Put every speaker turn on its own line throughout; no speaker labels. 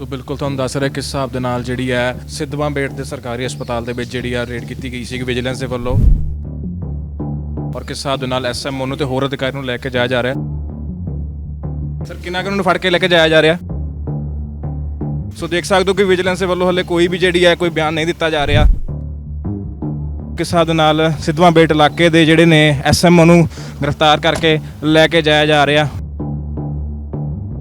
ਸੋ ਬਿਲਕੁਲ ਤੁਹਾਨੂੰ ਦੱਸ ਰਿਹਾ ਕਿਸ ਹਿਸਾਬ ਦੇ ਨਾਲ ਜਿਹੜੀ ਹੈ ਸਿੱਧਵਾਂ ਬੇਟ ਦੇ ਸਰਕਾਰੀ ਹਸਪਤਾਲ ਦੇ ਵਿੱਚ ਜਿਹੜੀ ਆ ਰੇਡ ਕੀਤੀ ਗਈ ਸੀ ਵਿਜੀਲੈਂਸ ਦੇ ਵੱਲੋਂ। ਔਰ ਕਿਸ ਹਿਸਾਬ ਦੇ ਨਾਲ ਐਸਐਮਓ ਨੂੰ ਤੇ ਹੋਰ ਅਧਿਕਾਰੀ ਨੂੰ ਲੈ ਕੇ ਜਾਇਆ ਜਾ ਰਿਹਾ? ਸਰ, ਕਿੰਨਾ ਕੁ ਨੂੰ ਫੜ ਕੇ ਲੈ ਕੇ ਜਾਇਆ ਜਾ ਰਿਹਾ? ਸੋ ਦੇਖ ਸਕਦੇ ਹੋ ਕਿ ਵਿਜੀਲੈਂਸ ਦੇ ਵੱਲੋਂ ਹਲੇ ਕੋਈ ਵੀ ਜਿਹੜੀ ਹੈ ਕੋਈ ਬਿਆਨ ਨਹੀਂ ਦਿੱਤਾ ਜਾ ਰਿਹਾ। ਕਿਸ ਹਿਸਾਬ ਦੇ ਨਾਲ ਸਿੱਧਵਾਂ ਬੇਟ ਇਲਾਕੇ ਦੇ ਜਿਹੜੇ ਨੇ ਐਸਐਮਓ ਨੂੰ ਗ੍ਰਿਫਤਾਰ ਕਰਕੇ ਲੈ ਕੇ ਜਾਇਆ ਜਾ ਰਿਹਾ?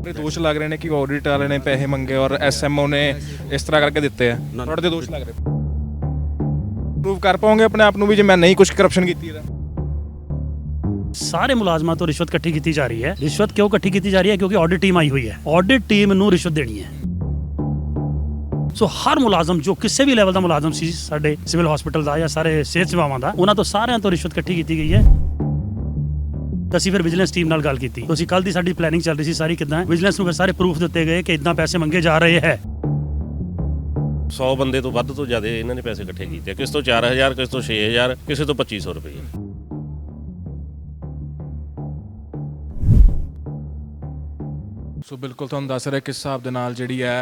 ਇਹ ਦੋਸ਼ ਲੱਗ ਰਹੇ ਨੇ ਕਿ ਆਡਿਟ ਵਾਲੇ ਨੇ ਪੈਸੇ ਮੰਗੇ ਔਰ ਐਸਐਮਓ ਨੇ ਇਸ ਤਰ੍ਹਾਂ ਕਰਕੇ ਦਿੱਤੇ ਆ। ਤੁਹਾਡੇ ਤੇ ਦੋਸ਼ ਲੱਗ ਰਹੇ? ਪ੍ਰੂਵ ਕਰ ਪਾਓਗੇ ਆਪਣੇ ਆਪ ਨੂੰ ਵੀ ਜੇ ਮੈਂ ਨਹੀਂ ਕੁਝ ਕਰਪਸ਼ਨ ਕੀਤੀ ਇਹਦਾ?
ਸਾਰੇ ਮੁਲਾਜ਼ਮਾਂ ਤੋਂ ਰਿਸ਼ਵਤ ਇਕੱਠੀ ਕੀਤੀ ਜਾ ਰਹੀ ਹੈ। ਰਿਸ਼ਵਤ ਕਿਉਂ ਇਕੱਠੀ ਕੀਤੀ ਜਾ ਰਹੀ ਹੈ? ਕਿਉਂਕਿ ਆਡਿਟ ਟੀਮ ਆਈ ਹੋਈ ਹੈ। ਆਡਿਟ ਟੀਮ ਨੂੰ ਰਿਸ਼ਵਤ ਦੇਣੀ ਹੈ। ਸੋ ਹਰ ਮੁਲਾਜ਼ਮ ਜੋ ਕਿਸੇ ਵੀ ਲੈਵਲ ਦਾ ਮੁਲਾਜ਼ਮ ਸੀ ਸਾਡੇ ਸਿਵਲ ਹਸਪੀਟਲ ਦਾ ਜਾਂ ਸਾਰੇ ਸਿਹਤ ਸੇਵਾਵਾਂ ਦਾ ਉਹਨਾਂ ਤੋਂ ਸਾਰਿਆਂ ਤੋਂ ਰਿਸ਼ਵਤ ਇਕੱਠੀ ਕੀਤੀ ਗਈ ਹੈ। ਤਾਂ ਅਸੀਂ ਫਿਰ ਵਿਜੀਲੈਂਸ ਟੀਮ ਨਾਲ ਗੱਲ ਕੀਤੀ। ਤੁਸੀਂ ਕੱਲ ਦੀ ਸਾਡੀ ਪਲੈਨਿੰਗ ਚੱਲ ਰਹੀ ਸੀ ਸਾਰੀ ਕਿਦਾਂ ਵਿਜੀਲੈਂਸ ਨੂੰ ਫਿਰ ਸਾਰੇ ਪ੍ਰੂਫ ਦਿੱਤੇ ਗਏ ਕਿ ਇਦਾਂ ਪੈਸੇ ਮੰਗੇ ਜਾ ਰਹੇ ਹੈ।
100 ਬੰਦੇ ਤੋਂ ਵੱਧ ਤੋਂ ਜ਼ਿਆਦਾ ਇਹਨਾਂ ਨੇ ਪੈਸੇ ਇਕੱਠੇ ਕੀਤੇ। ਕਿਸੇ ਤੋਂ 4000 ਕਿਸੇ ਤੋਂ 6000 ਕਿਸੇ ਤੋਂ 2500 ਰੁਪਏ।
ਸੋ ਬਿਲਕੁਲ ਤੁਹਾਨੂੰ ਦੱਸ ਰਿਹਾ ਕਿਸ ਹਿਸਾਬ ਦੇ ਨਾਲ ਜਿਹੜੀ ਹੈ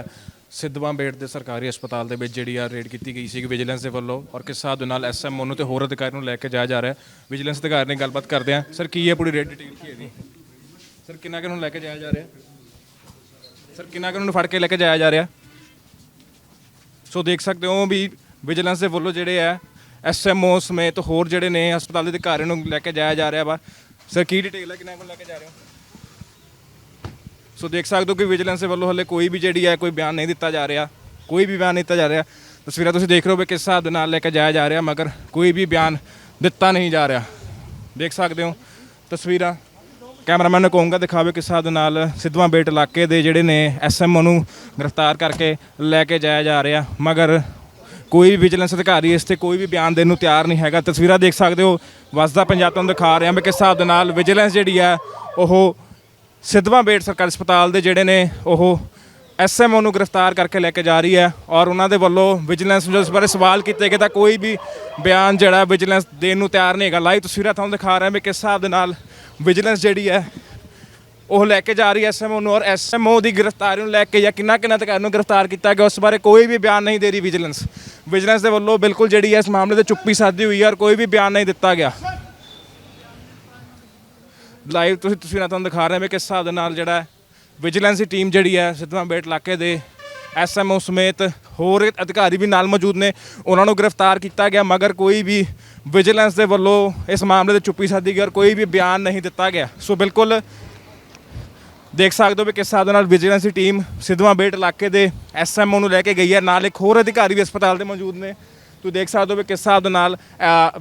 ਸਿੱਧਵਾਂ ਬੇਟ ਦੇ ਸਰਕਾਰੀ ਹਸਪਤਾਲ ਦੇ ਵਿੱਚ ਜਿਹੜੀ ਆ ਰੇਡ ਕੀਤੀ ਗਈ ਸੀ ਵਿਜੀਲੈਂਸ ਦੇ ਵੱਲੋਂ। ਔਰ ਕਿਸ ਹਿਸਾਬ ਦੇ ਨਾਲ ਐਸਐਮਓ ਨੂੰ ਤੇ ਹੋਰ ਅਧਿਕਾਰੀ ਨੂੰ ਲੈ ਕੇ ਜਾਇਆ ਜਾ ਰਿਹਾ ਵਿਜੀਲੈਂਸ ਅਧਿਕਾਰੀ ਨਾਲ ਗੱਲਬਾਤ ਕਰਦੇ ਆ ਸਰ, ਕੀ ਹੈ ਪੂਰੀ ਰੇਡ ਡਿਟੇਲ ਕੀ ਹੈ ਜੀ ਸਰ, ਕਿੰਨਾ ਕੁ ਨੂੰ ਲੈ ਕੇ ਜਾਇਆ ਜਾ ਰਿਹਾ ਸਰ, ਕਿੰਨਾ ਕੁ ਨੂੰ ਫੜ ਕੇ ਲੈ ਕੇ ਜਾਇਆ ਜਾ ਰਿਹਾ ਸੋ ਦੇਖ ਸਕਦੇ ਹੋ ਵੀ ਵਿਜੀਲੈਂਸ ਦੇ ਵੱਲੋਂ ਜਿਹੜੇ ਆ ਐਸਐਮਓ ਸਮੇਤ ਹੋਰ ਜਿਹੜੇ ਨੇ ਹਸਪਤਾਲ ਦੇ ਅਧਿਕਾਰੀਆਂ ਨੂੰ ਲੈ ਕੇ ਜਾਇਆ ਜਾ ਰਿਹਾ ਵਾ। ਸਰ, ਕੀ ਡਿਟੇਲ ਹੈ? ਕਿੰਨਾ ਕੁ ਨੂੰ ਲੈ ਕੇ ਜਾ ਰਹੇ ਹੋ? ਸੋ ਦੇਖ ਸਕਦੇ ਹੋ ਕਿ ਵਿਜੀਲੈਂਸ ਦੇ ਵੱਲੋਂ ਹਲੇ ਕੋਈ ਵੀ ਜਿਹੜੀ ਹੈ ਕੋਈ ਬਿਆਨ ਨਹੀਂ ਦਿੱਤਾ ਜਾ ਰਿਹਾ, ਕੋਈ ਵੀ ਬਿਆਨ ਨਹੀਂ ਦਿੱਤਾ ਜਾ ਰਿਹਾ। ਤਸਵੀਰਾਂ ਤੁਸੀਂ ਦੇਖ ਰਹੇ ਹੋ ਵੀ ਕਿਸ ਹਿਸਾਬ ਦੇ ਨਾਲ ਲੈ ਕੇ ਜਾਇਆ ਜਾ ਰਿਹਾ, ਮਗਰ ਕੋਈ ਵੀ ਬਿਆਨ ਦਿੱਤਾ ਨਹੀਂ ਜਾ ਰਿਹਾ। ਦੇਖ ਸਕਦੇ ਹੋ ਤਸਵੀਰਾਂ। ਕੈਮਰਾਮੈਨ ਨੂੰ ਕਹੂੰਗਾ ਦਿਖਾਵੇ ਕਿਸ ਹਿਸਾਬ ਦੇ ਨਾਲ ਸਿੱਧਵਾਂ ਬੇਟ ਇਲਾਕੇ ਦੇ ਜਿਹੜੇ ਨੇ ਐਸਐਮਓ ਨੂੰ ਗ੍ਰਿਫਤਾਰ ਕਰਕੇ ਲੈ ਕੇ ਜਾਇਆ ਜਾ ਰਿਹਾ। ਮਗਰ ਕੋਈ ਵੀ ਵਿਜੀਲੈਂਸ ਅਧਿਕਾਰੀ ਇਸ ਤੇ ਕੋਈ ਵੀ ਬਿਆਨ ਦੇਣ ਨੂੰ ਤਿਆਰ ਨਹੀਂ ਹੈਗਾ। ਤਸਵੀਰਾਂ ਦੇਖ ਸਕਦੇ ਹੋ। ਵਸਦਾ ਪੰਜਾਬ ਤੁਹਾਨੂੰ ਦਿਖਾ ਰਿਹਾ ਮੈਂ ਕਿਸ ਹਿਸਾਬ ਦੇ ਨਾਲ ਵਿਜੀਲੈਂਸ ਜਿਹੜੀ ਹੈ, ਉਹ ਸਿੱਧਵਾਂ ਬੇਟ ਸਰਕਾਰੀ ਹਸਪਤਾਲ ਦੇ ਜਿਹੜੇ ਨੇ ਉਹ ਐਸਐਮਓ ਨੂੰ ਗ੍ਰਿਫਤਾਰ ਕਰਕੇ ਲੈ ਕੇ ਜਾ ਰਹੀ ਹੈ ਔਰ ਉਹਨਾਂ ਦੇ ਵੱਲੋਂ ਵਿਜੀਲੈਂਸ ਨੂੰ ਇਸ ਬਾਰੇ ਸਵਾਲ ਕੀਤੇ ਗਏ ਤਾਂ ਕੋਈ ਵੀ ਬਿਆਨ ਜਿਹੜਾ ਵਿਜੀਲੈਂਸ ਦੇਣ ਨੂੰ ਤਿਆਰ ਨਹੀਂ ਹੈਗਾ। ਲਾਈਵ ਤਸਵੀਰਾਂ ਤੁਹਾਨੂੰ ਦਿਖਾ ਰਿਹਾ ਵੀ ਕਿਸ ਹਿਸਾਬ ਦੇ ਨਾਲ ਵਿਜੀਲੈਂਸ ਜਿਹੜੀ ਹੈ ਉਹ ਲੈ ਕੇ ਜਾ ਰਹੀ ਹੈ ਐਸਐਮਓ ਨੂੰ ਔਰ ਐਸਐਮਓ ਦੀ ਗ੍ਰਿਫਤਾਰੀ ਨੂੰ ਲੈ ਕੇ ਜਾਂ ਕਿੰਨਾ ਕਿੰਨਾ ਤੱਕ ਨੂੰ ਗ੍ਰਿਫਤਾਰ ਕੀਤਾ ਗਿਆ, ਉਸ ਬਾਰੇ ਕੋਈ ਵੀ ਬਿਆਨ ਨਹੀਂ ਦੇ ਰਹੀ ਵਿਜੀਲੈਂਸ। ਵਿਜੀਲੈਂਸ ਦੇ ਵੱਲੋਂ ਬਿਲਕੁਲ ਜਿਹੜੀ ਹੈ ਇਸ ਮਾਮਲੇ ਤੇ ਚੁੱਪੀ ਸਾਧੀ ਹੋਈ ਹੈ ਔਰ ਕੋਈ ਵੀ ਬਿਆਨ ਨਹੀਂ ਦਿੱਤਾ ਗਿਆ। ਲਾਈਵ ਤੁਸੀਂ ਤਸਵੀਰਾਂ ਤੁਹਾਨੂੰ ਦਿਖਾ ਰਹੇ ਹਾਂ ਕਿ ਕਿਸ ਹਿਸਾਬ ਦੇ ਨਾਲ ਜਿਹੜਾ ਵਿਜੀਲੈਂਸ ਦੀ ਟੀਮ ਜਿਹੜੀ ਹੈ ਸਿੱਧਵਾਂ ਬੇਟ ਇਲਾਕੇ ਦੇ ਐਸਐਮਓ ਸਮੇਤ ਹੋਰ ਅਧਿਕਾਰੀ ਵੀ ਨਾਲ ਮੌਜੂਦ ਨੇ। ਉਹਨਾਂ ਨੂੰ ਗ੍ਰਿਫਤਾਰ ਕੀਤਾ ਗਿਆ, ਮਗਰ ਕੋਈ ਵੀ ਵਿਜੀਲੈਂਸ ਦੇ ਵੱਲੋਂ ਇਸ ਮਾਮਲੇ ਤੇ ਚੁੱਪੀ ਸਾਧੀ ਗਈ ਔਰ ਕੋਈ ਵੀ ਬਿਆਨ ਨਹੀਂ ਦਿੱਤਾ ਗਿਆ। ਸੋ ਬਿਲਕੁਲ ਦੇਖ ਸਕਦੇ ਹੋ ਵੀ ਕਿਸ ਹਿਸਾਬ ਦੇ ਨਾਲ ਵਿਜੀਲੈਂਸ ਦੀ ਟੀਮ ਸਿੱਧਵਾਂ ਬੇਟ ਇਲਾਕੇ ਦੇ ਐਸਐਮਓ ਨੂੰ ਲੈ ਕੇ ਗਈ ਹੈ। ਨਾਲ ਇੱਕ ਹੋਰ ਅਧਿਕਾਰੀ ਵੀ ਹਸਪਤਾਲ ਦੇ ਮੌਜੂਦ ਨੇ। ਤੁਸੀਂ ਦੇਖ ਸਕਦੇ ਹੋ ਵੀ ਕਿਸ ਹਿਸਾਬ ਦੇ ਨਾਲ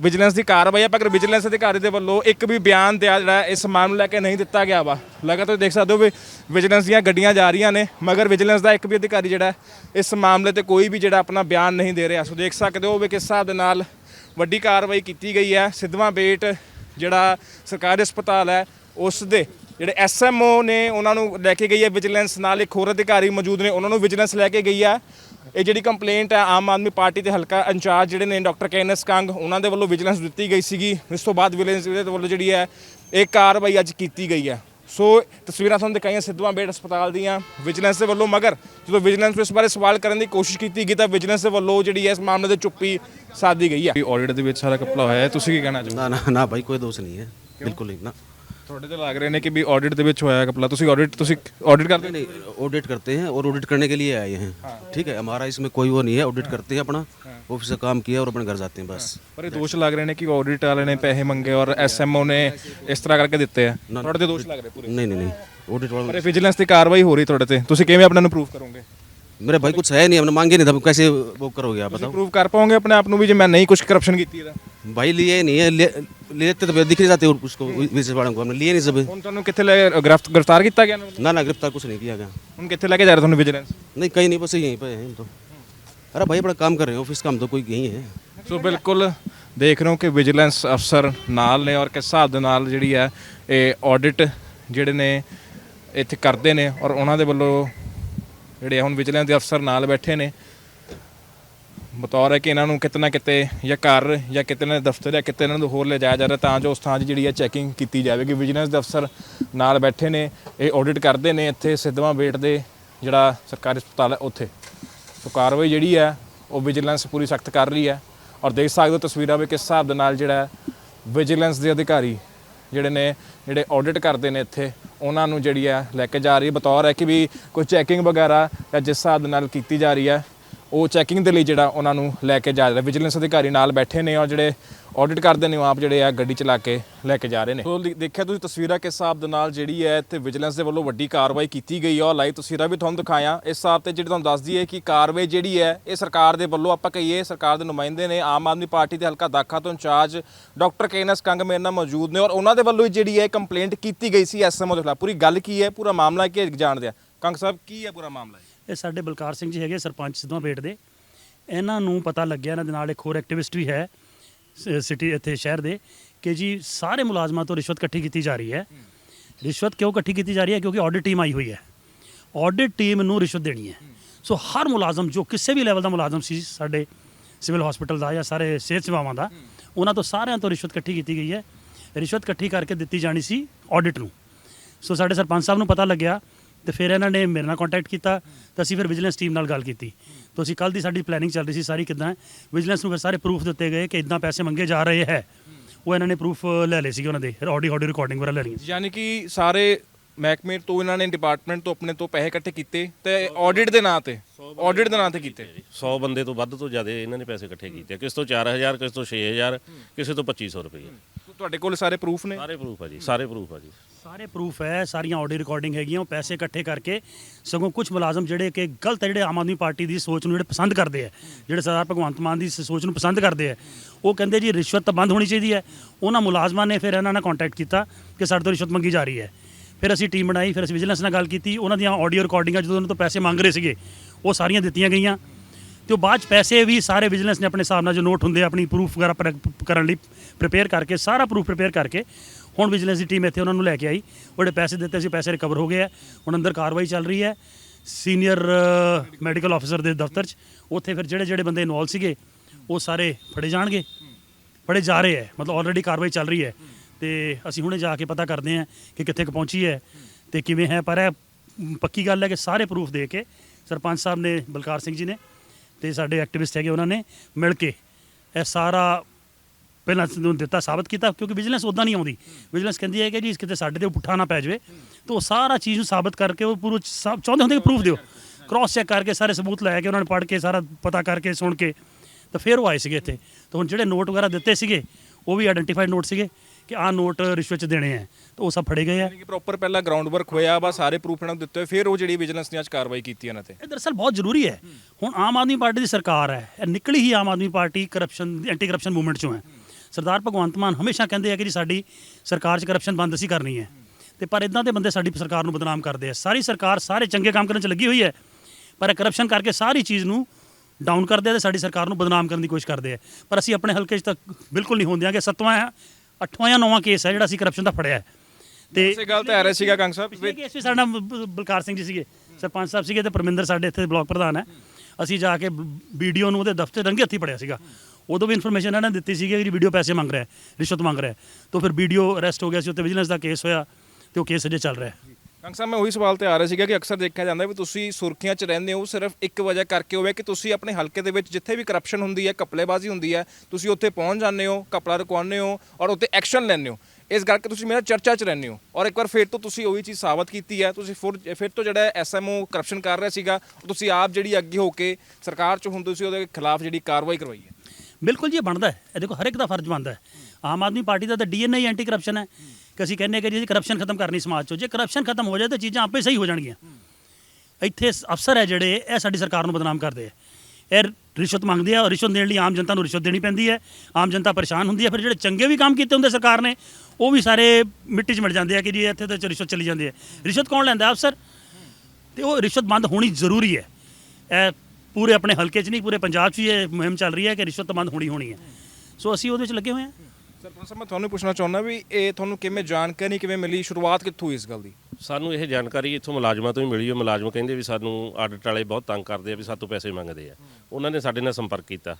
ਵਿਜੀਲੈਂਸ ਦੀ ਕਾਰਵਾਈ ਹੈ ਪਰ ਵਿਜੀਲੈਂਸ ਅਧਿਕਾਰੀ ਦੇ ਵੱਲੋਂ ਇੱਕ ਵੀ ਬਿਆਨ ਦਿਆ ਜਿਹੜਾ ਇਸ ਮਾਮਲੇ ਨੂੰ ਲੈ ਕੇ ਨਹੀਂ ਦਿੱਤਾ ਗਿਆ ਵਾ, ਲਗਾਤਾਰ ਦੇਖ ਸਕਦੇ ਹੋ ਵੀ ਵਿਜੀਲੈਂਸ ਦੀਆਂ ਗੱਡੀਆਂ ਜਾ ਰਹੀਆਂ ਨੇ, ਮਗਰ ਵਿਜੀਲੈਂਸ ਦਾ ਇੱਕ ਵੀ ਅਧਿਕਾਰੀ ਜਿਹੜਾ ਇਸ ਮਾਮਲੇ ਤੇ ਕੋਈ ਵੀ ਜਿਹੜਾ ਆਪਣਾ ਬਿਆਨ ਨਹੀਂ ਦੇ ਰਿਹਾ। ਸੋ ਦੇਖ ਸਕਦੇ ਹੋ ਵੀ ਕਿਸ ਹਿਸਾਬ ਦੇ ਨਾਲ ਵੱਡੀ ਕਾਰਵਾਈ ਕੀਤੀ ਗਈ ਹੈ। ਸਿੱਧਵਾਂ ਬੇਟ ਜਿਹੜਾ ਸਰਕਾਰੀ ਹਸਪਤਾਲ ਹੈ, ਉਸ ਦੇ ਜਿਹੜੇ ਐਸਐਮਓ ਨੇ ਉਹਨਾਂ ਨੂੰ ਲੈ ਕੇ ਗਈ ਹੈ ਵਿਜੀਲੈਂਸ ਨਾਲ ਇੱਕ ਹੋਰ ਅਧਿਕਾਰੀ ਮੌਜੂਦ ਨੇ, ਉਹਨਾਂ ਨੂੰ ਵਿਜੀਲੈਂਸ ਲੈ ਕੇ ਗਈ ਹੈ। ਇਹ ਜਿਹੜੀ ਕੰਪਲੇਂਟ ਹੈ ਆਮ ਆਦਮੀ ਪਾਰਟੀ ਦੇ ਹਲਕਾ ਇੰਚਾਰਜ ਜਿਹੜੇ ਨੇ ਡਾਕਟਰ ਕੇਨਸ ਕੰਗ ਉਹਨਾਂ ਦੇ ਵੱਲੋਂ ਵਿਜੀਲੈਂਸ ਦਿੱਤੀ ਗਈ ਸੀਗੀ। ਇਸ ਤੋਂ ਬਾਅਦ ਵਿਜੀਲੈਂਸ ਦੇ ਵੱਲੋਂ ਜਿਹੜੀ ਹੈ ਇਹ ਕਾਰਵਾਈ ਅੱਜ ਕੀਤੀ ਗਈ ਹੈ। ਸੋ ਤਸਵੀਰਾਂ ਤੁਹਾਨੂੰ ਦਿਖਾਈਆਂ ਸਿੱਧਵਾਂ ਬੇਟ ਹਸਪਤਾਲ ਦੀਆਂ ਵਿਜੀਲੈਂਸ ਦੇ ਵੱਲੋਂ। ਮਗਰ ਜਦੋਂ ਵਿਜੀਲੈਂਸ ਇਸ ਬਾਰੇ ਸਵਾਲ ਕਰਨ ਦੀ ਕੋਸ਼ਿਸ਼ ਕੀਤੀ ਗਈ ਤਾਂ ਵਿਜੀਲੈਂਸ ਦੇ ਵੱਲੋਂ ਜਿਹੜੀ ਹੈ ਇਸ ਮਾਮਲੇ ਦੇ ਚੁੱਪੀ ਸਾਧੀ ਗਈ ਹੈ। ਆਡਿਟ ਦੇ ਵਿੱਚ ਸਾਰਾ ਕਪਲਾ ਹੋਇਆ ਹੈ। ਤੁਸੀਂ ਕੀ ਕਹਿਣਾ ਚਾਹੁੰਦੇ
ਨਾ ਨਾ ਨਾ ਭਾਈ ਕੋਈ ਦੋਸ਼ ਨਹੀਂ ਹੈ। ਬਿਲਕੁਲ ਨਹੀਂ ਨਾ।
ਤੁਹਾਡੇ ਤੇ ਲੱਗ ਰਹੇ ਨੇ ਕਿ ਵੀ ਆਡਿਟ ਦੇ ਵਿੱਚ ਹੋਇਆ ਕਪਲਾ ਤੁਸੀਂ ਆਡਿਟ ਤੁਸੀਂ ਆਡਿਟ ਕਰਦੇ
नहीं ऑडिट करते हैं और ऑडिट करने के लिए आए हैं ठीक है हमारा इसमें कोई वो नहीं है ऑडिट करते हैं अपना ऑफिस से काम किया और अपने घर जाते हैं बस
ਪਰ ਇਹ ਦੋਸ਼ ਲੱਗ ਰਹੇ ਨੇ ਕਿ ਆਡਿਟ ਵਾਲੇ ਨੇ ਪੈਸੇ ਮੰਗੇ ਔਰ ਐਸਐਮਓ ਨੇ ਇਸ ਤਰ੍ਹਾਂ ਕਰਕੇ ਦਿੱਤੇ ਆ ਤੁਹਾਡੇ ਤੇ ਦੋਸ਼ ਲੱਗ ਰਹੇ ਪੂਰੇ
नहीं नहीं नहीं ऑडिट वाला
ਪਰ ਇਹ ਵਿਜੀਲੈਂਸ ਦੀ ਕਾਰਵਾਈ ਹੋ ਰਹੀ ਤੁਹਾਡੇ ਤੇ ਤੁਸੀਂ ਕਿਵੇਂ ਆਪਣਾ ਨੂੰ ਪ੍ਰੂਫ ਕਰੋਗੇ
मेरे भाई कुछ है नहीं हमने मांगे नहीं था कैसे वो करोगे आप बताओ
ਪ੍ਰੂਫ ਕਰ ਪਾਓਗੇ ਆਪਣੇ ਆਪ ਨੂੰ ਵੀ ਜੇ मैं नहीं कुछ करप्शन ਕੀਤੀ ਇਹਦਾ
भाई लिए नहीं है ले, लेते तो दिख नहीं जाते उसको विशेष वालों को हमने लिए नहीं सब
ਹੁਣ ਤੁਹਾਨੂੰ ਕਿੱਥੇ ਲੈ ਗ੍ਰਿਫਤ ਗ੍ਰਿਫਤਾਰ ਕੀਤਾ ਗਿਆ ਇਹਨਾਂ ਨੂੰ?
ना ना गिरफ्तार कुछ नहीं किया गया
ਹੁਣ ਕਿੱਥੇ ਲੈ ਕੇ ਜਾ ਰਹੇ ਤੁਹਾਨੂੰ ਵਿਜੀਲੈਂਸ
नहीं कहीं नहीं बस यहीं पे हैं हम तो अरे भाई बड़ा काम कर रहे हैं ऑफिस काम तो कोई यहीं है
ਸੋ ਬਿਲਕੁਲ ਦੇਖ ਰਹੇ ਹੋ ਕਿ ਵਿਜੀਲੈਂਸ ਅਫਸਰ ਨਾਲ ਨੇ ਔਰ ਕਿਸ ਹਿਸਾਬ ਦੇ ਨਾਲ ਜਿਹੜੀ ਹੈ ਇਹ ਆਡਿਟ ਜਿਹੜੇ ਨੇ ਇੱਥੇ ਕਰਦੇ ਨੇ ਔਰ ਉਹਨਾਂ ਦੇ ਵੱਲੋਂ ਜਿਹੜੇ ਆ ਹੁਣ ਵਿਜੀਲੈਂਸ ਦੇ ਅਫਸਰ ਨਾਲ ਬੈਠੇ ਨੇ ਬਤੌਰ ਹੈ ਕਿ ਇਹਨਾਂ ਨੂੰ ਕਿਤੇ ਨਾ ਕਿਤੇ ਜਾਂ ਘਰ ਜਾਂ ਕਿਤੇ ਨਾ ਦਫ਼ਤਰ ਜਾਂ ਕਿਤੇ ਇਹਨਾਂ ਨੂੰ ਹੋਰ ਲੈ ਜਾਇਆ ਜਾ ਰਿਹਾ ਤਾਂ ਜੋ ਉਸ ਥਾਂ 'ਚ ਜਿਹੜੀ ਹੈ ਚੈਕਿੰਗ ਕੀਤੀ ਜਾਵੇਗੀ। ਵਿਜੀਲੈਂਸ ਦੇ ਅਫਸਰ ਨਾਲ ਬੈਠੇ ਨੇ, ਇਹ ਆਡਿਟ ਕਰਦੇ ਨੇ ਇੱਥੇ ਸਿੱਧਵਾਂ ਬੇਟ ਦੇ ਜਿਹੜਾ ਸਰਕਾਰੀ ਹਸਪਤਾਲ ਹੈ ਉੱਥੇ। ਸੋ ਕਾਰਵਾਈ ਜਿਹੜੀ ਹੈ, ਉਹ ਵਿਜੀਲੈਂਸ ਪੂਰੀ ਸਖਤ ਕਰ ਰਹੀ ਹੈ ਔਰ ਦੇਖ ਸਕਦੇ ਹੋ ਤਸਵੀਰਾਂ ਵਿੱਚ ਕਿਸ ਹਿਸਾਬ ਦੇ ਨਾਲ ਜਿਹੜਾ ਵਿਜੀਲੈਂਸ ਦੇ ਅਧਿਕਾਰੀ ਜਿਹੜੇ ਨੇ, ਜਿਹੜੇ ਆਡਿਟ ਕਰਦੇ ਨੇ ਇੱਥੇ, ਉਹਨਾਂ ਨੂੰ ਜਿਹੜੀ ਹੈ ਲੈ ਕੇ ਜਾ ਰਹੀ ਹੈ। ਬਤੌਰ ਹੈ ਕਿ ਵੀ ਕੋਈ ਚੈਕਿੰਗ ਵਗੈਰਾ ਜਾਂ ਜਿਸ ਹਿਸਾਬ ਦੇ ਨਾਲ ਕੀਤੀ ਜਾ ਰਹੀ ਹੈ ਉਹ ਚੈਕਿੰਗ ਦੇ ਲਈ ਜਿਹੜਾ ਉਹਨਾਂ ਨੂੰ ਲੈ ਕੇ ਜਾ ਰਿਹਾ ਵਿਜੀਲੈਂਸ ਅਧਿਕਾਰੀ ਨਾਲ ਬੈਠੇ ਨੇ ਔਰ ਜਿਹੜੇ ਆਡਿਟ ਕਰਦੇ ਨੇ ਉਹ ਆਪ ਜਿਹੜੇ ਆ ਗੱਡੀ ਚਲਾ ਕੇ ਲੈ ਕੇ ਜਾ ਰਹੇ ਨੇ। ਸੋ ਦੇਖਿਆ ਤੁਸੀਂ ਤਸਵੀਰਾਂ ਕਿਸ ਹਿਸਾਬ ਦੇ ਨਾਲ ਜਿਹੜੀ ਹੈ ਤੇ ਵਿਜੀਲੈਂਸ ਦੇ ਵੱਲੋਂ ਵੱਡੀ ਕਾਰਵਾਈ ਕੀਤੀ ਗਈ ਔਰ ਲਾਈਵ ਤਸਵੀਰਾਂ ਵੀ ਤੁਹਾਨੂੰ ਦਿਖਾਇਆ। ਇਸ ਹਿਸਾਬ ਤੇ ਜਿਹੜੀ ਤੁਹਾਨੂੰ ਦੱਸ ਦਈਏ ਕਿ ਕਾਰਵਾਈ ਜਿਹੜੀ ਹੈ, ਇਹ ਸਰਕਾਰ ਦੇ ਵੱਲੋਂ ਆਪਾਂ ਕਹੀਏ, ਸਰਕਾਰ ਦੇ ਨੁਮਾਇੰਦੇ ਨੇ, ਆਮ ਆਦਮੀ ਪਾਰਟੀ ਦੇ ਹਲਕਾ ਦਾਖਾ ਤੋਂ ਇੰਚਾਰਜ ਡਾਕਟਰ ਕੇਨਸ ਕੰਗ ਮੇਰੇ ਨਾਲ ਮੌਜੂਦ ਨੇ ਔਰ ਉਹਨਾਂ ਦੇ ਵੱਲੋਂ ਹੀ ਜਿਹੜੀ ਹੈ ਕੰਪਲੇਂਟ ਕੀਤੀ ਗਈ ਸੀ ਐਸਐਮਓ ਦੇ ਖਿਲਾਫ। ਪੂਰੀ ਗੱਲ ਕੀ ਹੈ, ਪੂਰਾ ਮਾਮਲਾ ਕੀ ਹੈ, ਜਾਣਦੇ ਆ। ਕੰਗ ਸਾਹਿਬ, ਕੀ ਹੈ ਪੂਰਾ ਮਾਮਲਾ
ਇਹ ਸਾਡੇ ਬਲਕਾਰ ਸਿੰਘ ਜੀ ਹੈਗੇ, ਸਰਪੰਚ ਸਿੱਧਵਾਂ ਬੇਟ ਦੇ। ਇਹਨਾਂ ਨੂੰ ਪਤਾ ਲੱਗਿਆ, ਇਹਨਾਂ ਦੇ ਨਾਲ ਇੱਕ ਹੋਰ ਐਕਟਿਵਿਸਟ ਵੀ ਹੈ, ਸ- ਸਿਟੀ ਇੱਥੇ ਸ਼ਹਿਰ ਦੇ, ਕਿ ਜੀ ਸਾਰੇ ਮੁਲਾਜ਼ਮਾਂ ਤੋਂ ਰਿਸ਼ਵਤ ਇਕੱਠੀ ਕੀਤੀ ਜਾ ਰਹੀ ਹੈ। ਰਿਸ਼ਵਤ ਕਿਉਂ ਇਕੱਠੀ ਕੀਤੀ ਜਾ ਰਹੀ ਹੈ? ਕਿਉਂਕਿ ਆਡਿਟ ਟੀਮ ਆਈ ਹੋਈ ਹੈ। ਆਡਿਟ ਟੀਮ ਨੂੰ ਰਿਸ਼ਵਤ ਦੇਣੀ ਹੈ। ਸੋ ਹਰ ਮੁਲਾਜ਼ਮ, ਜੋ ਕਿਸੇ ਵੀ ਲੈਵਲ ਦਾ ਮੁਲਾਜ਼ਮ ਸੀ, ਸਾਡੇ ਸਿਵਲ ਹਸਪੀਟਲ ਦਾ ਜਾਂ ਸਾਰੇ ਸਿਹਤ ਸੇਵਾਵਾਂ ਦਾ, ਉਹਨਾਂ ਤੋਂ ਸਾਰਿਆਂ ਤੋਂ ਰਿਸ਼ਵਤ ਇਕੱਠੀ ਕੀਤੀ ਗਈ ਹੈ। ਰਿਸ਼ਵਤ ਇਕੱਠੀ ਕਰਕੇ ਦਿੱਤੀ ਜਾਣੀ ਸੀ ਆਡਿਟ ਨੂੰ। ਸੋ ਸਾਡੇ ਸਰਪੰਚ ਸਾਹਿਬ ਨੂੰ ਪਤਾ ਲੱਗਿਆ ਤੇ ਫਿਰ ਇਹਨਾਂ ਨੇ ਮੇਰੇ ਨਾਲ ਕੰਟੈਕਟ ਕੀਤਾ ਤਾਂ ਅਸੀਂ ਫਿਰ ਵਿਜੀਲੈਂਸ ਟੀਮ ਨਾਲ ਗੱਲ ਕੀਤੀ। ਤਾਂ ਅਸੀਂ ਕੱਲ ਦੀ ਸਾਡੀ ਪਲੈਨਿੰਗ ਚੱਲ ਰਹੀ ਸੀ ਸਾਰੀ ਕਿਦਾਂ ਵਿਜੀਲੈਂਸ ਨੂੰ ਫਿਰ ਸਾਰੇ ਪ੍ਰੂਫ ਦਿੱਤੇ ਗਏ ਕਿ ਇਦਾਂ ਪੈਸੇ ਮੰਗੇ ਜਾ ਰਹੇ ਹੈ। ਉਹ ਇਹਨਾਂ ਨੇ ਪ੍ਰੂਫ ਲੈ ਲਏ ਸੀਗੇ ਉਹਨਾਂ ਦੇ ਆਡੀਓ ਆਡੀਓ ਰਿਕਾਰਡਿੰਗ ਵਗੈਰਾ ਲੈ ਲਈਆਂ। ਸੀ।
ਯਾਨੀ ਕਿ ਸਾਰੇ ਮਹਿਕਮੇ ਤੋਂ ਇਹਨਾਂ ਨੇ ਡਿਪਾਰਟਮੈਂਟ ਤੋਂ ਆਪਣੇ ਤੋਂ ਪੈਸੇ ਇਕੱਠੇ ਕੀਤੇ ਤੇ ਆਡਿਟ ਦੇ ਨਾਂ ਤੇ ਆਡਿਟ ਦੇ ਨਾਂ ਤੇ ਕੀਤੇ।
100 ਬੰਦੇ ਤੋਂ ਵੱਧ ਤੋਂ ਜ਼ਿਆਦਾ ਇਹਨਾਂ ਨੇ ਪੈਸੇ ਇਕੱਠੇ ਕੀਤੇ। ਕਿਸੇ ਤੋਂ 4000 ਕਿਸੇ ਤੋਂ 6000 ਕਿਸੇ ਤੋਂ 2500 ਰੁਪਏ
ਤੁਹਾਡੇ ਕੋਲ ਸਾਰੇ ਪ੍ਰੂਫ ਨੇ?
ਸਾਰੇ ਪ੍ਰੂਫ ਆ ਜੀ ਸਾਰੇ ਪ੍ਰੂਫ ਆ ਜੀ।
ਸਾਰੇ ਪ੍ਰੂਫ ਹੈ, ਸਾਰੀਆਂ ਆਡੀਓ ਰਿਕਾਰਡਿੰਗ ਹੈਗੀਆਂ, ਉਹ ਪੈਸੇ ਇਕੱਠੇ ਕਰਕੇ ਸਗੋਂ ਕੁਝ ਮੁਲਾਜ਼ਮ ਜਿਹੜੇ ਕਿ ਗਲਤ ਹੈ, ਜਿਹੜੇ ਆਮ ਆਦਮੀ ਪਾਰਟੀ ਦੀ ਸੋਚ ਨੂੰ ਜਿਹੜੇ ਪਸੰਦ ਕਰਦੇ ਆ, ਜਿਹੜੇ ਸਰਦਾਰ ਭਗਵੰਤ ਮਾਨ ਦੀ ਸ- ਸੋਚ ਨੂੰ ਪਸੰਦ ਕਰਦੇ ਆ, ਉਹ ਕਹਿੰਦੇ ਜੀ ਰਿਸ਼ਵਤ ਤਾਂ ਬੰਦ ਹੋਣੀ ਚਾਹੀਦੀ ਹੈ। ਉਹਨਾਂ ਮੁਲਾਜ਼ਮਾਂ ਨੇ ਫਿਰ ਇਹਨਾਂ ਨਾਲ ਕੰਟੈਕਟ ਕੀਤਾ ਕਿ ਸਾਡੇ ਤੋਂ ਰਿਸ਼ਵਤ ਮੰਗੀ ਜਾ ਰਹੀ ਹੈ। ਫਿਰ ਅਸੀਂ ਟੀਮ ਬਣਾਈ, ਫਿਰ ਅਸੀਂ ਵਿਜੀਲੈਂਸ ਨਾਲ ਗੱਲ ਕੀਤੀ, ਉਹਨਾਂ ਦੀਆਂ ਆਡੀਓ ਰਿਕਾਰਡਿੰਗਾਂ ਜਦੋਂ ਉਹਨਾਂ ਤੋਂ ਪੈਸੇ ਮੰਗ ਰਹੇ ਸੀਗੇ, ਉਹ ਸਾਰੀਆਂ ਦਿੱਤੀਆਂ ਗਈਆਂ। ਤੇ ਉਹ ਬਾਅਦ ਚ ਪੈਸੇ ਵੀ ਸਾਰੇ ਵਿਜੀਲੈਂਸ ਨੇ ਆਪਣੇ ਹਿਸਾਬ ਨਾਲ ਜੋ ਨੋਟ ਹੁੰਦੇ ਆ, ਆਪਣੀ ਪ੍ਰੂਫ ਵਗੈਰਾ ਪਰ- ਕਰਨ ਲਈ ਪ੍ਰਿਪੇਅਰ ਕਰਕੇ, ਸਾਰਾ ਪ੍ਰੂਫ ਪ੍ਰਿਪੇਅਰ ਕਰਕੇ ਹੁਣ ਵਿਜੀਲੈਂਸ ਦੀ ਟੀਮ ਇੱਥੇ ਉਹਨਾਂ ਨੂੰ ਲੈ ਕੇ ਆਈ। ਉਹਦੇ ਪੈਸੇ ਦਿੱਤੇ ਸੀ ਪੈਸੇ ਰਿਕਵਰ ਹੋ ਗਏ ਆ। ਹੁਣ ਅੰਦਰ ਕਾਰਵਾਈ ਚੱਲ ਰਹੀ ਹੈ। ਸੀਨੀਅਰ ਮੈਡੀਕਲ ਆਫੀਸਰ ਦੇ ਦਫ਼ਤਰ 'ਚ। ਉੱਥੇ ਫਿਰ ਜਿਹੜੇ ਜਿਹੜੇ ਬੰਦੇ ਇਨਵੋਲ ਸੀਗੇ, ਉਹ ਸਾਰੇ ਫੜੇ ਜਾਣਗੇ। ਫੜੇ ਜਾ ਰਹੇ ਹੈ। ਮਤਲਬ ਆਲਰੇਡੀ ਕਾਰਵਾਈ ਚੱਲ ਰਹੀ ਹੈ। ਤੇ ਅਸੀਂ ਹੁਣੇ ਜਾ ਕੇ ਪਤਾ ਕਰਦੇ ਹਾਂ ਕਿ ਕਿੱਥੇ ਕੁ ਪਹੁੰਚੀ ਹੈ ਤੇ ਕਿਵੇਂ ਹੈ। ਪਰ ਇਹ ਪੱਕੀ ਗੱਲ ਹੈ ਕਿ ਸਾਰੇ ਪ੍ਰੂਫ ਦੇ ਕੇ ਸਰਪੰਚ ਸਾਹਿਬ ਨੇ, ਬਲਕਾਰ ਸਿੰਘ ਜੀ ਨੇ ਤੇ ਸਾਡੇ ਐਕਟਿਵਿਸਟ ਹੈਗੇ ਉਹਨਾਂ ਨੇ ਮਿਲ ਕੇ ਇਹ ਸਾਰਾ ਪਹਿਲਾਂ ਨੂੰ ਦਿੱਤਾ ਸਾਬਤ ਕੀਤਾ ਕਿਉਂਕਿ ਵਿਜੀਲੈਂਸ ਉਦਾਂ ਨਹੀਂ ਆਉਂਦੀ। ਵਿਜੀਲੈਂਸ ਕਹਿੰਦੀ ਹੈ ਕਿ ਜੀ ਇਸ ਕਿਤੇ ਸਾਡੇ ਤੇ ਪੁੱਠਾ ਨਾ ਪੈ ਜਾਵੇ। ਤਾਂ ਉਹ ਸਾਰਾ ਚੀਜ਼ ਨੂੰ ਸਾਬਤ ਕਰਕੇ ਉਹ ਪੂਰਾ ਚਾਹੁੰਦੇ ਹੁੰਦੇ ਕਿ ਪ੍ਰੂਫ ਦਿਓ। ਕ੍ਰਾਸ ਚੈੱਕ ਕਰਕੇ ਸਾਰੇ ਸਬੂਤ ਲੈ ਕੇ ਉਹਨਾਂ ਨੇ ਪੜ੍ਹ ਕੇ ਸਾਰਾ ਪਤਾ ਕਰਕੇ ਸੁਣ ਕੇ। ਤਾਂ ਫਿਰ ਉਹ ਆਏ ਸੀਗੇ ਇੱਥੇ। ਤਾਂ ਹੁਣ ਜਿਹੜੇ ਨੋਟ ਵਗੈਰਾ ਦਿੱਤੇ ਸੀਗੇ ਉਹ ਵੀ ਆਇਡੈਂਟੀਫਾਈਡ ਨੋਟ ਸੀਗੇ ਕਿ ਆਹ ਨੋਟ ਰਿਸ਼ਵਤ ਚ ਦੇਣੇ ਆ। ਤਾਂ ਉਹ ਸਭ ਫੜੇ ਗਏ ਆ।
ਪ੍ਰੋਪਰ ਪਹਿਲਾਂ ਗਰਾਊਂਡ ਵਰਕ ਹੋਇਆ ਵਾ ਸਾਰੇ ਪ੍ਰੂਫ ਇਹਨਾਂ ਨੂੰ ਦਿੱਤੇ ਹੋਏ ਫਿਰ ਉਹ ਜਿਹੜੀ ਵਿਜੀਲੈਂਸ ਨੇ ਅੱਜ ਕਾਰਵਾਈ ਕੀਤੀ ਇਹਨਾਂ ਤੇ।
ਇਹ ਬਹੁਤ ਜ਼ਰੂਰੀ ਹੈ। ਹੁਣ ਆਮ ਆਦਮੀ ਪਾਰਟੀ ਦੀ ਸਰਕਾਰ ਹੈ। ਇਹ ਨਿਕਲੀ ਹੀ Aam Aadmi party corruption anti corruption movement ਚੋਂ ਹੈ। ਸਰਦਾਰ ਭਗਵੰਤ ਮਾਨ ਹਮੇਸ਼ਾ ਕਹਿੰਦੇ ਆ ਕਿ ਜੀ ਸਾਡੀ ਸਰਕਾਰ 'ਚ ਕਰਪਸ਼ਨ ਬੰਦ ਅਸੀਂ ਕਰਨੀ ਹੈ। ਤੇ ਪਰ ਇਦਾਂ ਦੇ ਬੰਦੇ ਸਾਡੀ ਸਰਕਾਰ ਨੂੰ ਬਦਨਾਮ ਕਰਦੇ ਆ। ਸਾਰੀ ਸਰਕਾਰ ਸਾਰੇ ਚੰਗੇ ਕੰਮ ਕਰਨ 'ਚ ਲੱਗੀ ਹੋਈ ਹੈ ਪਰ ਕਰਪਸ਼ਨ ਕਰਕੇ ਸਾਰੀ ਚੀਜ਼ ਨੂੰ ਡਾਊਨ ਕਰਦੇ ਆ ਤੇ ਸਾਡੀ ਸਰਕਾਰ ਨੂੰ ਬਦਨਾਮ ਕਰਨ ਦੀ ਕੋਸ਼ਿਸ਼ ਕਰਦੇ ਆ। ਪਰ ਅਸੀਂ ਆਪਣੇ ਹਲਕੇ 'ਚ ਤਾਂ ਬਿਲਕੁਲ ਨਹੀਂ ਹੋਣ ਦਿਆਂਗੇ ਸੱਤਵਾਂ ਅੱਠਵਾਂ ਜਾਂ ਨੌਵਾਂ ਕੇਸ ਹੈ ਜਿਹੜਾ ਅਸੀਂ ਕਰਪਸ਼ਨ ਦਾ ਫੜਿਆ ਹੈ। ਤੇ
ਇਸੇ ਗੱਲ ਤੇ ਆ ਰਿਹਾ ਸੀਗਾ ਕੰਗ ਸਾਹਿਬ
ਪਿਛਲੇ ਕੇਸ ਵੀ ਸਾਡਾ ਬਲਕਾਰ ਸਿੰਘ ਜੀ ਸੀਗੇ। ਸਰਪੰਚ ਸਾਹਿਬ ਸੀਗੇ ਤੇ ਪਰਮਿੰਦਰ ਸਾਡੇ ਇੱਥੇ ਬਲਾਕ ਪ੍ਰਧਾਨ ਹੈ। ਅਸੀਂ ਜਾ ਕੇ ਵੀਡੀਓ ਨੂੰ ਉਹਦੇ ਦਫ਼ਤਰ ਰੰਗੇ ਹੱਥੀ ਪੜਿਆ ਸੀਗਾ। ਉਦੋਂ ਵੀ ਇਨਫੋਰਮੇਸ਼ਨ ਇਹਨਾਂ ਨੇ ਦਿੱਤੀ ਸੀਗੀ ਕਿ ਵੀਡੀਓ ਪੈਸੇ ਮੰਗ ਰਿਹਾ ਹੈ, ਰਿਸ਼ਵਤ ਮੰਗ ਰਿਹਾ ਹੈ। ਤਾਂ ਫਿਰ ਵੀਡੀਓ ਅਰੈਸਟ ਹੋ ਗਿਆ ਸੀ ਉੱਤੇ ਵਿਜੀਲੈਂਸ ਦਾ ਕੇਸ ਹੋਇਆ ਤੇ ਉਹ ਕੇਸ ਅਜੇ ਚੱਲ ਰਿਹਾ ਹੈ।
ਕੰਗ ਸਾਹਿਬ, ਮੈਂ ਉਹੀ ਸਵਾਲ ਤੇ ਆ ਰਿਹਾ ਸੀਗਾ ਕਿ ਅਕਸਰ ਦੇਖਿਆ ਜਾਂਦਾ ਵੀ ਤੁਸੀਂ ਸੁਰਖੀਆਂ 'ਚ ਰਹਿੰਦੇ ਹੋ, ਸਿਰਫ ਇੱਕ ਵਜ੍ਹਾ ਕਰਕੇ ਹੋਵੇ ਕਿ ਤੁਸੀਂ ਆਪਣੇ ਹਲਕੇ ਦੇ ਵਿੱਚ ਜਿੱਥੇ ਵੀ ਕਰਪਸ਼ਨ ਹੁੰਦੀ ਹੈ ਕਪਲੇਬਾਜ਼ੀ ਹੁੰਦੀ ਹੈ, ਤੁਸੀਂ ਉੱਥੇ ਪਹੁੰਚ ਜਾਂਦੇ ਹੋ, ਕਪੜਾ ਰਕਵਾਉਂਦੇ ਹੋ ਔਰ ਉੱਥੇ ਐਕਸ਼ਨ ਲੈਂਦੇ ਹੋ। ਇਸ ਕਰਕੇ ਤੁਸੀਂ ਮੇਰਾ ਚਰਚਾ 'ਚ ਰਹਿੰਦੇ ਹੋ ਔਰ ਇੱਕ ਵਾਰ ਫਿਰ ਤੋਂ ਤੁਸੀਂ ਉਹੀ ਚੀਜ਼ ਸਾਬਤ ਕੀਤੀ ਹੈ, ਤੁਸੀਂ ਫਿਰ ਫਿਰ ਤੋਂ ਜਿਹੜਾ ਐਸਐਮਓ ਕਰਪਸ਼ਨ ਕਰ ਰਿਹਾ ਸੀਗਾ ਤੁਸੀਂ ਆਪ ਜਿਹੜੀ ਅੱਗੇ ਹੋ ਕੇ ਸਰਕਾਰ 'ਚ ਹੁੰਦੇ ਸੀ, ਉਹਦੇ ਖਿਲਾਫ ਜਿਹੜੀ ਕਾਰਵਾਈ ਕਰਵਾਈ ਹੈ।
ਬਿਲਕੁਲ ਜੀ ਇਹ ਬਣਦਾ ਹੈ। ਇਹ ਦੇਖੋ, ਹਰ ਇੱਕ ਦਾ ਫਰਜ਼ ਬਣਦਾ ਹੈ। ਆਮ ਆਦਮੀ ਪਾਰਟੀ ਦਾ ਤਾਂ ਡੀਐਨਏ ਐਂਟੀ ਕਰਪਸ਼ਨ ਹੈ। ਕਿ ਅਸੀਂ ਕਹਿੰਦੇ ਕਿ ਜੀ ਕਰਪਸ਼ਨ ਖਤਮ ਕਰਨੀ ਸਮਾਜ ਚੋਂ। ਜੇ ਕਰਪਸ਼ਨ ਖਤਮ ਹੋ ਜਾਏ ਤਾਂ ਚੀਜ਼ਾਂ ਆਪੇ ਸਹੀ ਹੋ ਜਾਣਗੀਆਂ। ਇੱਥੇ ਅਫਸਰ ਹੈ ਜਿਹੜੇ, ਇਹ ਸਾਡੀ ਸਰਕਾਰ ਨੂੰ ਬਦਨਾਮ ਕਰਦੇ ਆ ਇਹ ਰਿਸ਼ਵਤ ਮੰਗਦੇ ਆ ਔਰ ਰਿਸ਼ਵਤ ਦੇਣ ਲਈ ਆਮ ਜਨਤਾ ਨੂੰ ਰਿਸ਼ਵਤ ਦੇਣੀ ਪੈਂਦੀ ਹੈ। ਆਮ ਜਨਤਾ ਪਰੇਸ਼ਾਨ ਹੁੰਦੀ ਹੈ। ਫਿਰ ਜਿਹੜੇ ਚੰਗੇ ਵੀ ਕੰਮ ਕੀਤੇ ਹੁੰਦੇ ਸਰਕਾਰ ਨੇ, ਉਹ ਵੀ ਸਾਰੇ ਮਿੱਟੀ 'ਚ ਮਿਟ ਜਾਂਦੇ ਆ ਕਿ ਜੀ ਇੱਥੇ ਤਾਂ ਰਿਸ਼ਵਤ ਚਲੀ ਜਾਂਦੀ ਹੈ। ਰਿਸ਼ਵਤ ਕੌਣ ਲੈਂਦਾ ਅਫਸਰ? ਤੇ ਉਹ ਰਿਸ਼ਵਤ ਬੰਦ ਹੋਣੀ ਜ਼ਰੂਰੀ ਹੈ। ਇਹ ਪੂਰੇ ਆਪਣੇ ਹਲਕੇ 'ਚ ਨਹੀਂ ਪੂਰੇ ਪੰਜਾਬ 'ਚ ਹੀ ਇਹ ਮੁਹਿੰਮ ਚੱਲ ਰਹੀ ਹੈ ਕਿ ਰਿਸ਼ਵਤ ਬੰਦ ਹੋਣੀ ਹੋਣੀ ਹੈ। ਸੋ ਅਸੀਂ ਉਹਦੇ 'ਚ ਲੱਗੇ ਹੋਏ ਹਾਂ।
ਸਰਪੰਚ ਸਾਹਿਬ ਮੈਂ ਤੁਹਾਨੂੰ ਪੁੱਛਣਾ ਚਾਹੁੰਦਾ ਵੀ ਇਹ ਤੁਹਾਨੂੰ ਕਿਵੇਂ ਜਾਣਕਾਰੀ ਕਿਵੇਂ ਮਿਲੀ ਸ਼ੁਰੂਆਤ ਕਿੱਥੋਂ ਹੋਈ ਇਸ ਗੱਲ ਦੀ?
ਸਾਨੂੰ ਇਹ ਜਾਣਕਾਰੀ ਇੱਥੋਂ ਮੁਲਾਜ਼ਮਾਂ ਤੋਂ ਹੀ ਮਿਲੀ ਹੈ ਮੁਲਾਜ਼ਮ ਕਹਿੰਦੇ ਵੀ ਸਾਨੂੰ ਆਡਿਟ ਵਾਲੇ ਬਹੁਤ ਤੰਗ ਕਰਦੇ ਆ ਵੀ ਸਾਤੋਂ ਪੈਸੇ ਮੰਗਦੇ ਆ। ਉਹਨਾਂ ਨੇ ਸਾਡੇ ਨਾਲ ਸੰਪਰਕ ਕੀਤਾ।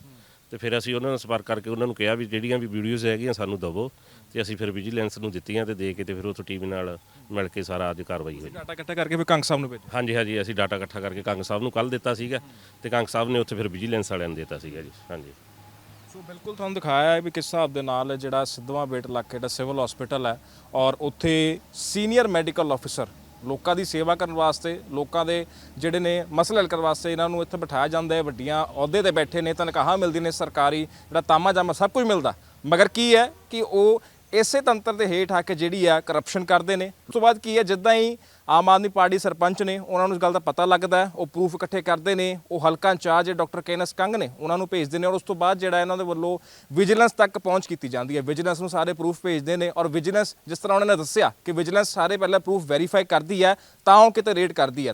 ਤੇ ਫਿਰ ਅਸੀਂ ਉਹਨਾਂ ਨਾਲ ਸੰਪਰਕ ਕਰਕੇ ਉਹਨਾਂ ਨੂੰ ਕਿਹਾ ਵੀ ਜਿਹੜੀਆਂ ਵੀ ਵੀਡੀਓਜ਼ ਹੈਗੀਆਂ ਸਾਨੂੰ ਦਵੋ ਤੇ ਅਸੀਂ ਫਿਰ ਵਿਜੀਲੈਂਸ ਨੂੰ ਦਿੱਤੀਆਂ ਤੇ ਦੇ ਕੇ ਤੇ ਫਿਰ ਉੱਥੋਂ ਟੀਮ ਨਾਲ ਮਿਲ ਕੇ ਸਾਰਾ ਅੱਜ ਕਾਰਵਾਈ ਹੋਈ।
ਡਾਟਾ ਇਕੱਠਾ ਕਰਕੇ ਫਿਰ ਕੰਗ ਸਾਹਿਬ ਨੂੰ ਭੇਜਿਆ
ਹਾਂਜੀ ਹਾਂਜੀ ਅਸੀਂ ਡਾਟਾ ਇਕੱਠਾ ਕਰਕੇ ਕੰਗ ਸਾਹਿਬ ਨੂੰ ਕੱਲ ਦਿੱਤਾ ਸੀਗਾ ਤੇ ਕੰਗ ਸਾਹਿਬ ਨੇ ਉੱਥੇ ਫਿਰ ਵਿਜੀਲੈਂਸ ਵਾਲਿਆਂ ਨੂੰ ਦਿੱਤਾ ਸੀਗਾ ਜੀ। ਹਾਂਜੀ।
ਸੋ ਬਿਲਕੁਲ ਤੁਹਾਨੂੰ ਦਿਖਾਇਆ ਹੈ ਵੀ ਕਿਸ ਹਿਸਾਬ ਦੇ ਨਾਲ ਜਿਹੜਾ ਸਿੱਧਵਾਂ ਬੇਟ ਇਲਾਕੇ ਦਾ ਸਿਵਲ ਹਸਪੀਟਲ ਹੈ ਔਰ ਉੱਥੇ ਸੀਨੀਅਰ ਮੈਡੀਕਲ ਆਫੀਸਰ ਲੋਕਾਂ ਦੀ ਸੇਵਾ ਕਰਨ ਵਾਸਤੇ, ਲੋਕਾਂ ਦੇ ਜਿਹੜੇ ਨੇ ਮਸਲੇ ਹੱਲ ਕਰਨ ਵਾਸਤੇ ਇਹਨਾਂ ਨੂੰ ਇੱਥੇ ਬਿਠਾਇਆ ਜਾਂਦਾ ਹੈ, ਵੱਡੀਆਂ ਅਹੁਦੇ ਤੇ ਬੈਠੇ ਨੇ, ਤਨਖਾਹਾਂ ਮਿਲਦੀ ਨੇ ਸਰਕਾਰੀ, ਜਿਹੜਾ ਤਾਮਾ ਜਾਮਾ ਸਭ ਕੁਝ ਮਿਲਦਾ। ਮਗਰ ਕੀ ਹੈ ਕਿ ਉਹ ਇਸੇ ਤੰਤਰ ਦੇ ਹੇਠ ਆ ਕੇ ਜਿਹੜੀ ਆ ਕਰਪਸ਼ਨ ਕਰਦੇ ਨੇ। ਉਸ ਤੋਂ ਬਾਅਦ ਕੀ ਹੈ ਜਿੱਦਾਂ ਹੀ ਆਮ ਆਦਮੀ ਪਾਰਟੀ ਸਰਪੰਚ ਨੇ, ਉਹਨਾਂ ਨੂੰ ਇਸ ਗੱਲ ਦਾ ਪਤਾ ਲੱਗਦਾ ਉਹ ਪ੍ਰੂਫ ਇਕੱਠੇ ਕਰਦੇ ਨੇ, ਉਹ ਹਲਕਾ ਇੰਚਾਰਜ ਡਾਕਟਰ ਕੇਨਸ ਕੰਗ ਨੇ, ਉਹਨਾਂ ਨੂੰ ਭੇਜਦੇ ਨੇ ਔਰ ਉਸ ਤੋਂ ਬਾਅਦ ਜਿਹੜਾ ਇਹਨਾਂ ਦੇ ਵੱਲੋਂ ਵਿਜੀਲੈਂਸ ਤੱਕ ਪਹੁੰਚ ਕੀਤੀ ਜਾਂਦੀ ਹੈ। ਵਿਜੀਲੈਂਸ ਨੂੰ ਸਾਰੇ ਪ੍ਰੂਫ ਭੇਜਦੇ ਨੇ ਔਰ ਵਿਜੀਲੈਂਸ ਜਿਸ ਤਰ੍ਹਾਂ ਉਹਨਾਂ ਨੇ ਦੱਸਿਆ ਕਿ ਵਿਜੀਲੈਂਸ ਸਾਰੇ ਪਹਿਲਾਂ ਪ੍ਰੂਫ ਵੈਰੀਫਾਈ ਕਰਦੀ ਹੈ, ਤਾਂ ਉਹ ਕਿਤੇ ਰੇਡ ਕਰਦੀ ਹੈ।